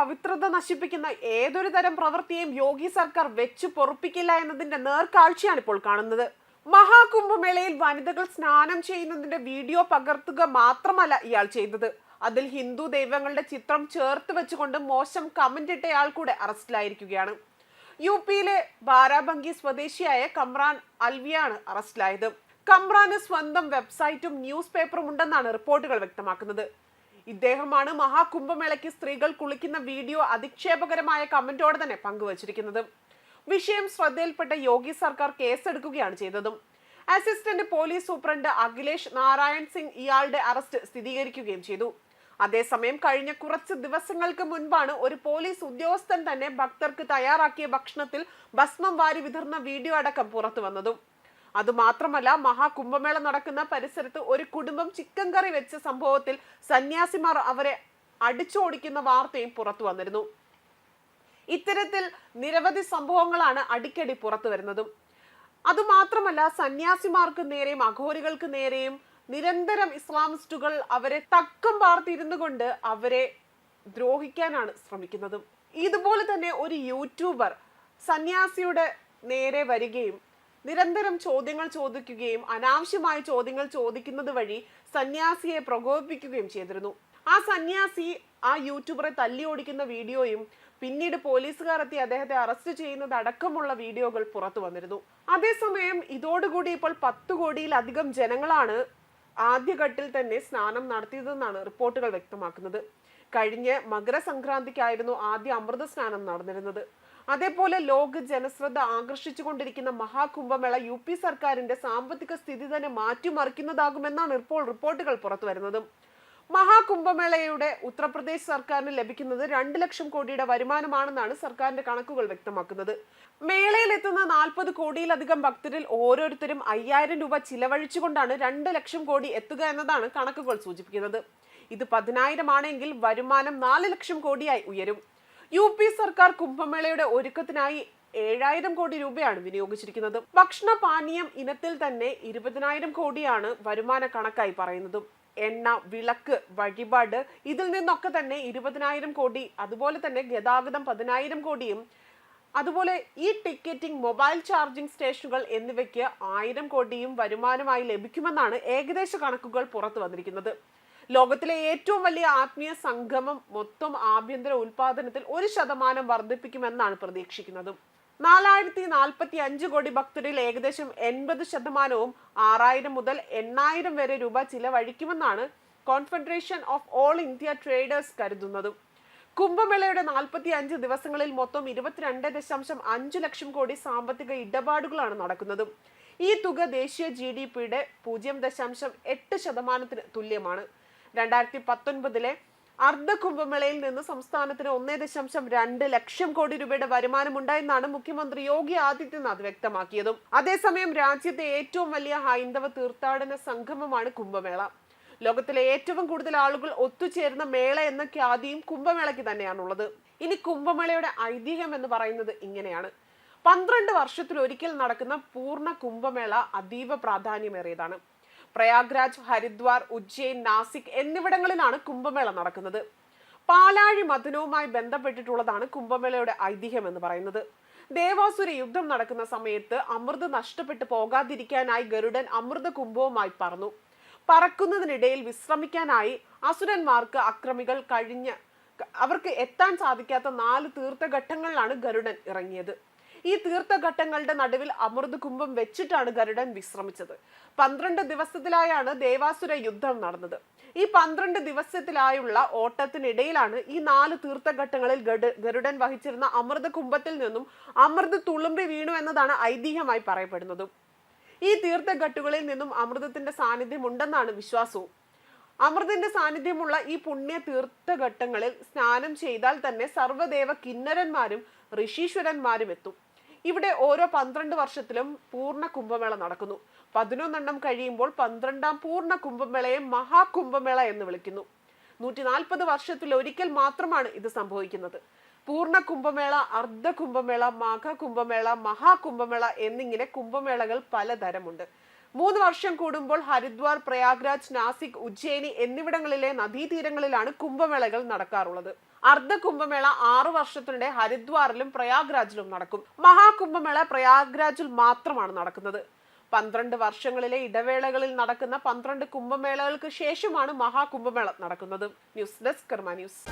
പവിത്രത നശിപ്പിക്കുന്ന ഏതൊരു തരം പ്രവൃത്തിയെയും യോഗി സർക്കാർ വെച്ചു പൊറുപ്പിക്കില്ല എന്നതിന്റെ നേർക്കാഴ്ചയാണ് ഇപ്പോൾ കാണുന്നത്. മഹാകുംഭമേളയിൽ വനിതകൾ സ്നാനം ചെയ്യുന്നതിന്റെ വീഡിയോ പകർത്തുക മാത്രമല്ല ഇയാൾ ചെയ്തത്. അതിൽ ഹിന്ദു ദൈവങ്ങളുടെ ചിത്രം ചേർത്ത് വെച്ചുകൊണ്ട് മോശം കമന്റ് ഇട്ടയാൾ കൂടെ അറസ്റ്റിലായിരിക്കുകയാണ്. യു പിയിലെ ബാരാബങ്കി സ്വദേശിയായ കമ്രാൻ അൽവിയാണ് അറസ്റ്റിലായത്. കമ്രാന് സ്വന്തം വെബ്സൈറ്റും ന്യൂസ് പേപ്പറും ഉണ്ടെന്നാണ് റിപ്പോർട്ടുകൾ വ്യക്തമാക്കുന്നത്. ഇദ്ദേഹമാണ് മഹാകുംഭമേളയ്ക്ക് സ്ത്രീകൾ കുളിക്കുന്ന വീഡിയോ അധിക്ഷേപകരമായ കമന്റോടെ തന്നെ പങ്കുവച്ചിരിക്കുന്നത്. വിഷയം ശ്രദ്ധയിൽപ്പെട്ട യോഗി സർക്കാർ കേസെടുക്കുകയാണ് ചെയ്തതും. Assistant police superintendent Akhilesh Narayan Singh ഇയാളുടെ അറസ്റ്റ് സ്ഥിരീകരിക്കുകയും ചെയ്തു. അതേസമയം കഴിഞ്ഞ കുറച്ച് ദിവസങ്ങൾക്ക് മുൻപാണ് ഒരു പോലീസ് ഉദ്യോഗസ്ഥൻ തന്നെ ഭക്തർക്ക് തയ്യാറാക്കിയ ഭക്ഷണത്തിൽ ഭസ്മം വാരി വിതർന്ന വീഡിയോ അടക്കം പുറത്തു വന്നതും അതുമാത്രമല്ല മഹാകുംഭമേള നടക്കുന്ന പരിസരത്ത് ഒരു കുടുംബം ചിക്കൻ കറി വെച്ച സംഭവത്തിൽ സന്യാസിമാർ അവരെ അടിച്ചോടിക്കുന്ന വാർത്തയും പുറത്തു വന്നിരുന്നു. ഇത്തരത്തിൽ നിരവധി സംഭവങ്ങളാണ് അടിക്കടി പുറത്തു വരുന്നതും. അതുമാത്രമല്ല സന്യാസിമാർക്ക് നേരെയും അഘോരികൾക്ക് നേരെയും നിരന്തരം ഇസ്ലാമിസ്റ്റുകൾ അവരെ തക്കം പാർത്തിരുന്നു കൊണ്ട് അവരെ ദ്രോഹിക്കാനാണ് ശ്രമിക്കുന്നതും. ഇതുപോലെ തന്നെ ഒരു യൂട്യൂബർ സന്യാസിയുടെ നേരെ വരികയും നിരന്തരം ചോദ്യങ്ങൾ ചോദിക്കുകയും അനാവശ്യമായ ചോദ്യങ്ങൾ ചോദിക്കുന്നത് വഴി സന്യാസിയെ പ്രകോപിപ്പിക്കുകയും ചെയ്തിരുന്നു. ആ സന്യാസി ആ യൂട്യൂബറെ തല്ലി ഓടിക്കുന്ന വീഡിയോയും പിന്നീട് പോലീസുകാരെത്തി അദ്ദേഹത്തെ അറസ്റ്റ് ചെയ്യുന്നത് അടക്കമുള്ള വീഡിയോകൾ പുറത്തു വന്നിരുന്നു. അതേസമയം ഇതോടുകൂടി ഇപ്പോൾ പത്ത് കോടിയിലധികം ജനങ്ങളാണ് ആദ്യഘട്ടിൽ തന്നെ സ്നാനം നടത്തിയതെന്നാണ് റിപ്പോർട്ടുകൾ വ്യക്തമാക്കുന്നത്. കഴിഞ്ഞ മകരസംക്രാന്തിക്കായിരുന്നു ആദ്യ അമൃത സ്നാനം നടന്നിരുന്നത്. അതേപോലെ ലോക ജനശ്രദ്ധ ആകർഷിച്ചുകൊണ്ടിരിക്കുന്ന മഹാകുംഭമേള യു പി സർക്കാരിന്റെ സാമ്പത്തിക സ്ഥിതി തന്നെ മാറ്റിമറിക്കുന്നതാകുമെന്നാണ് ഇപ്പോൾ റിപ്പോർട്ടുകൾ പുറത്തു വരുന്നത് മഹാകുംഭമേളയുടെ ഉത്തർപ്രദേശ് സർക്കാരിന് ലഭിക്കുന്നത് രണ്ട് ലക്ഷം കോടിയുടെ വരുമാനമാണെന്നാണ് സർക്കാരിന്റെ കണക്കുകൾ വ്യക്തമാക്കുന്നത്. മേളയിൽ എത്തുന്ന നാൽപ്പത് കോടിയിലധികം ഭക്തരിൽ ഓരോരുത്തരും അയ്യായിരം രൂപ ചിലവഴിച്ചുകൊണ്ടാണ് രണ്ട് ലക്ഷം കോടി എത്തുക എന്നതാണ് കണക്കുകൾ സൂചിപ്പിക്കുന്നത്. ഇത് പതിനായിരം ആണെങ്കിൽ വരുമാനം നാല് ലക്ഷം കോടിയായി ഉയരും. യു പി സർക്കാർ കുംഭമേളയുടെ ഒരുക്കത്തിനായി ഏഴായിരം കോടി രൂപയാണ് വിനിയോഗിച്ചിരിക്കുന്നത്. ഭക്ഷണ പാനീയം ഇനത്തിൽ തന്നെ ഇരുപതിനായിരം കോടിയാണ് വരുമാന കണക്കായി പറയുന്നതും. എണ്ണ വിളക്ക് വഴിപാട് ഇതിൽ നിന്നൊക്കെ തന്നെ ഇരുപതിനായിരം കോടി അതുപോലെ തന്നെ ഗതാഗതം പതിനായിരം കോടിയും അതുപോലെ ഈ ടിക്കറ്റിംഗ് മൊബൈൽ ചാർജിംഗ് സ്റ്റേഷനുകൾ എന്നിവയ്ക്ക് ആയിരം കോടിയും വരുമാനമായി ലഭിക്കുമെന്നാണ് ഏകദേശ കണക്കുകൾ പുറത്തു വന്നിരിക്കുന്നത്. ലോകത്തിലെ ഏറ്റവും വലിയ ആത്മീയ സംഗമം മൊത്തം ആഭ്യന്തര ഉൽപാദനത്തിൽ ഒരു ശതമാനം വർദ്ധിപ്പിക്കുമെന്നാണ് പ്രതീക്ഷിക്കുന്നത്. നാലായിരത്തി നാൽപ്പത്തി അഞ്ച് കോടി ഭക്തരിൽ ഏകദേശം എൺപത് ശതമാനവും ആറായിരം മുതൽ എണ്ണായിരം വരെ രൂപ ചിലവഴിക്കുമെന്നാണ് confederation of all India traders കരുതുന്നത്. കുംഭമേളയുടെ നാൽപ്പത്തി അഞ്ച് ദിവസങ്ങളിൽ മൊത്തം ഇരുപത്തിരണ്ട് ദശാംശം അഞ്ച് ലക്ഷം കോടി സാമ്പത്തിക ഇടപാടുകളാണ് നടക്കുന്നത്. ഈ തുക ദേശീയ ജി ഡി പിയുടെ പൂജ്യം ദശാംശം എട്ട് ശതമാനത്തിന് തുല്യമാണ്. രണ്ടായിരത്തി പത്തൊൻപതിലെ അർദ്ധ കുംഭമേളയിൽ നിന്ന് സംസ്ഥാനത്തിന് ഒന്നേ ദശാംശം രണ്ട് ലക്ഷം കോടി രൂപയുടെ വരുമാനം ഉണ്ടായെന്നാണ് മുഖ്യമന്ത്രി യോഗി ആദിത്യനാഥ് വ്യക്തമാക്കിയതും. അതേസമയം രാജ്യത്തെ ഏറ്റവും വലിയ ഹൈന്ദവ തീർത്ഥാടന സംഗമമാണ് കുംഭമേള. ലോകത്തിലെ ഏറ്റവും കൂടുതൽ ആളുകൾ ഒത്തുചേരുന്ന മേള എന്ന ഖ്യാതിയും കുംഭമേളയ്ക്ക് തന്നെയാണുള്ളത്. ഇനി കുംഭമേളയുടെ ഐതിഹ്യം എന്ന് പറയുന്നത് ഇങ്ങനെയാണ്. പന്ത്രണ്ട് വർഷത്തിലൊരിക്കൽ നടക്കുന്ന പൂർണ കുംഭമേള അതീവ പ്രാധാന്യമേറിയതാണ്. പ്രയാഗ്രാജ് ഹരിദ്വാർ ഉജ്ജയിൻ നാസിക് എന്നിവിടങ്ങളിലാണ് കുംഭമേള നടക്കുന്നത്. പാലാഴി മഥനവുമായി ബന്ധപ്പെട്ടിട്ടുള്ളതാണ് കുംഭമേളയുടെ ഐതിഹ്യം എന്ന് പറയുന്നത്. ദേവാസുര യുദ്ധം നടക്കുന്ന സമയത്ത് അമൃത് നഷ്ടപ്പെട്ടു പോകാതിരിക്കാനായി ഗരുഡൻ അമൃത കുംഭവുമായി പറന്നു. പറക്കുന്നതിനിടയിൽ വിശ്രമിക്കാനായി അസുരന്മാർക്ക് അക്രമികൾ കഴിഞ്ഞ് അവർക്ക് എത്താൻ സാധിക്കാത്ത നാല് തീർത്ഥഘട്ടങ്ങളിലാണ് ഗരുഡൻ ഇറങ്ങിയത്. ഈ തീർത്ഥഘട്ടങ്ങളുടെ നടുവിൽ അമൃത് കുംഭം വെച്ചിട്ടാണ് ഗരുഡൻ വിശ്രമിച്ചത്. പന്ത്രണ്ട് ദിവസത്തിലായാണ് ദേവാസുര യുദ്ധം നടന്നത്. ഈ പന്ത്രണ്ട് ദിവസത്തിലായുള്ള ഓട്ടത്തിനിടയിലാണ് ഈ നാല് തീർത്ഥഘട്ടങ്ങളിൽ ഗരുഡൻ വഹിച്ചിരുന്ന അമൃത കുംഭത്തിൽ നിന്നും അമൃത് തുളുമ്പി വീണു എന്നതാണ് ഐതിഹ്യമായി പറയപ്പെടുന്നത്. ഈ തീർത്ഥഘട്ടുകളിൽ നിന്നും അമൃതത്തിന്റെ സാന്നിധ്യം ഉണ്ടെന്നാണ് വിശ്വാസവും. അമൃതിന്റെ സാന്നിധ്യമുള്ള ഈ പുണ്യ തീർത്ഥഘട്ടങ്ങളിൽ സ്നാനം ചെയ്താൽ തന്നെ സർവദേവ കിന്നരന്മാരും ഋഷീശ്വരന്മാരും എത്തും. ഇവിടെ ഓരോ പന്ത്രണ്ട് വർഷത്തിലും പൂർണ കുംഭമേള നടക്കുന്നു. പതിനൊന്നെണ്ണം കഴിയുമ്പോൾ പന്ത്രണ്ടാം പൂർണ കുംഭമേളയെ മഹാകുംഭമേള എന്ന് വിളിക്കുന്നു. നൂറ്റി നാൽപ്പത് വർഷത്തിൽ ഒരിക്കൽ മാത്രമാണ് ഇത് സംഭവിക്കുന്നത്. പൂർണ കുംഭമേള അർദ്ധ കുംഭമേള മാഘ കുംഭമേള മഹാകുംഭമേള എന്നിങ്ങനെ കുംഭമേളകൾ പലതരമുണ്ട്. മൂന്ന് വർഷം കൂടുമ്പോൾ ഹരിദ്വാർ പ്രയാഗ്രാജ് നാസിക് ഉജ്ജയിനി എന്നിവിടങ്ങളിലെ നദീതീരങ്ങളിലാണ് കുംഭമേളകൾ നടക്കാറുള്ളത്. അർദ്ധ കുംഭമേള ആറു വർഷത്തിനിടെ ഹരിദ്വാറിലും പ്രയാഗ്രാജിലും നടക്കും. മഹാകുംഭമേള പ്രയാഗ്രാജിൽ മാത്രമാണ് നടക്കുന്നത്. പന്ത്രണ്ട് വർഷങ്ങളിലെ ഇടവേളകളിൽ നടക്കുന്ന പന്ത്രണ്ട് കുംഭമേളകൾക്ക് ശേഷമാണ് മഹാകുംഭമേള നടക്കുന്നത്. News desk Karma news.